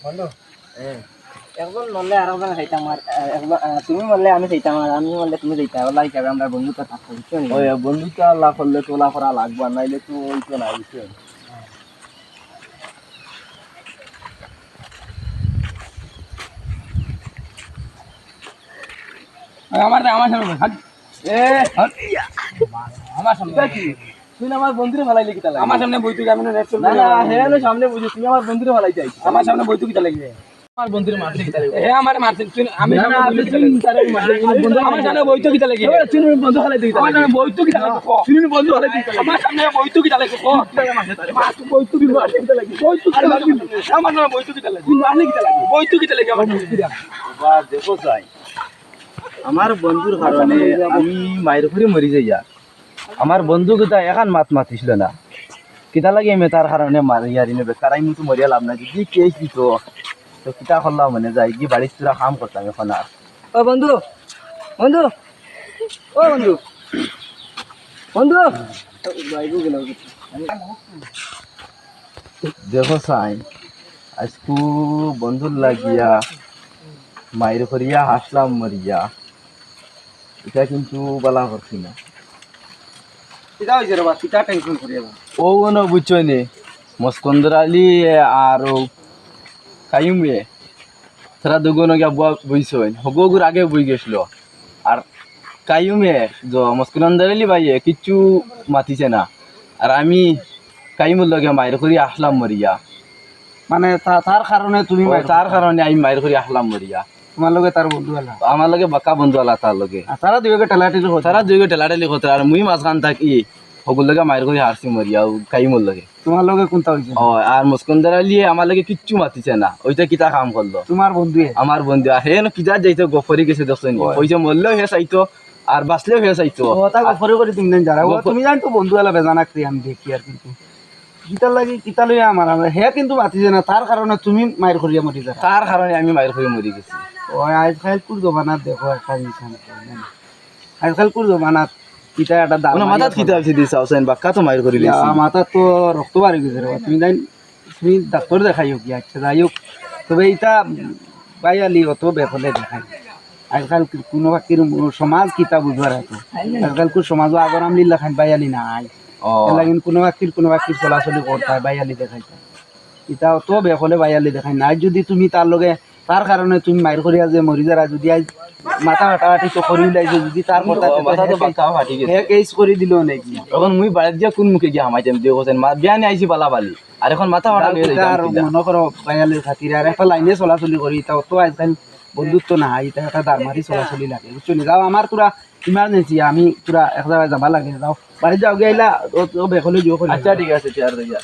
হ্যাঁ একজন মরলে আর একজন আর একবার তুমি মরলে আমি চাইতাম আর আমি মরলে তুমি চাইতাম ওলা হিসাবে আমরা বন্ধুত্ব থাকব বুঝছ? ওই বন্ধুটা আল্লাহ করলে তোলা করা লাগবা নাইলে তো ওই তো না? বুঝছেন আমার আমার সামনে হাট। এ হাট। আমার সামনে তুই না আমার বন্ধুরে আমার সামনে বই তুই আমি নেট না না হ্যাঁ সামনে বুঝি তুই আমার বন্ধুরে ভালাই চাই আমার সামনে বই তুই লাগবে আমার বন্ধুরে আমার তুই আমি না? তারে বন্ধু আমার সামনে বই তুই কিতা লাগবে এ, তুই বন্ধু ভালাই দিই আমার সামনে বই তুই কিতা লাগবে তুই বন্ধু ভালাই দিই আমার সামনে বই তুই কিতা লাগবে কো? বই তুই মারলি কিতা লাগে বই তুই কিতা লাগবে? আমার সামনে বই তুই কিতা লাগবে? তুই মারলি কিতা লাগে বই তুই কিতা লাগবে আমার দেখো যাই আমার বন্ধুর কারণে আমি মায়ের ঘুরে মরি যাই আমার বন্ধু কিতা এখন মাত মাতিছিল না। কিতা লাগে আমি তার কারণে মারি ইয়ারি নেবে কারণ আমি তো মরিয়া লাভ না যদি কে দিত তো কিতা করলাম মানে যাই কি বাড়ির তোরা কাম করতাম এখন আর ও বন্ধু বন্ধু ও বন্ধু বন্ধু। দেখো সাই আজকু বন্ধুর লাগিয়া মায়ের করিয়া হাসলাম মরিয়া এটা কিন্তু বলা করছি না কিতা হইছে রে বা কিতা টেনশন করি এবার ও কোনো বুঝছ নে? মস্কন্দর আলী আর ও কাইমে তারা দুগুণ গিয়া বুয়া বইছ হগুর আগে বই গেছিল। আর কাইমে মস্কন্দর আলী ভাইয়ে কিচ্ছু মাতিছে না। আর আমি কাইমুর লগে মায়ের করি আসলাম মরিয়া। মানে তার কারণে তুমি তার কারণে আমি মায়ের করি আসলাম মরিয়া। তোমার লগে তার বন্ধু হলা আমার লগে বাক্কা বন্ধু আলা তার লগে। আর তারা দুইকে টেলাটিল কথা তারা দুই টেলাটেলি কথা আর মুই মাঝখান থাকি হগুর লগে মায়ের করি হারছি মরিয়া ও কাইমুর লগে। তোমার লগে কোনটা হইছে? ও আর মুস্কন্দর আলী আমার লগে কিচ্ছু মাতিছে না ওইটা কিতা কাম করল? তোমার বন্ধুয়ে? আমার বন্ধু আর হে কিতা যাইতো গফরি গেছে দেখছেন ওইটা মরলেও হে চাইতো আর বাঁচলেও হে চাইতো। ও তা গফরে করে তুমি জান যারা। তুমি জান তো বন্ধু হলা বেজানা আমি দেখি আর কিন্তু। কিতার লাগি কিতা লইয়া আমার আমরা হে কিন্তু মাতিছে না তার কারণে তুমি মায়ের করিয়া মরি যারা তার কারণে আমি মায়ের করে মরি গেছি। ও আজকাল কুর জমানাত দেখো একটা জিনিস আমি কই না। আজকাল কুর জমানাত কিতা একটা দাম মাথাত কিতা হয়েছে দিছে আছেন বাক্কা তো মায়ের করে লিছি। মাথা তো রক্ত বাড়ি গেছে রে তুমি জান তুমি ডাক্তার দেখাইও কি আচ্ছা যাই হোক। তবে এটা বাইয়ালি অত বেফলে দেখাই। আজকাল কোনো বাকির সমাজ কিতা বুঝবার আছে আজকাল সমাজও আগর আমলি লেখান বাইয়ালি নাই। লাগিন কোনো বাকির কোনো চলাচলি করতে বাইয়ালি দেখাইতে এটা অত বেফলে বাইয়ালি দেখাই নাই যদি তুমি তার লগে তার কারণে তুমি মায়ের করিয়া যে মরি যারা যদি আজ মাথা হাঁটাহাঁটি তো করি লাইছে যদি তার কথা মাথা তো বাক্কা ফাটি গেছে। কেস করে দিল নাকি? এখন মুই দিয়া কোন মুখে গিয়া হামাইতাম দিয়ে কোসেন মা বিয়ানে আইছি বালা বালি আর এখন মাথা গেছে আর মনে করো বায়ালির খাতির আর একটা লাইনে চলাচলি করি তাও তো আজকাল বন্ধুত্ব না এটা একটা দারমারি চলাচলি লাগে বুঝছ নি? যাও আমার তোরা ইমার্জেন্সি আমি তোরা এক জায়গায় যাবা লাগে যাও। বাড়ি যাও আহিলা বেগলৈ দিব আচ্ছা ঠিক আছে চেয়ার দিয়া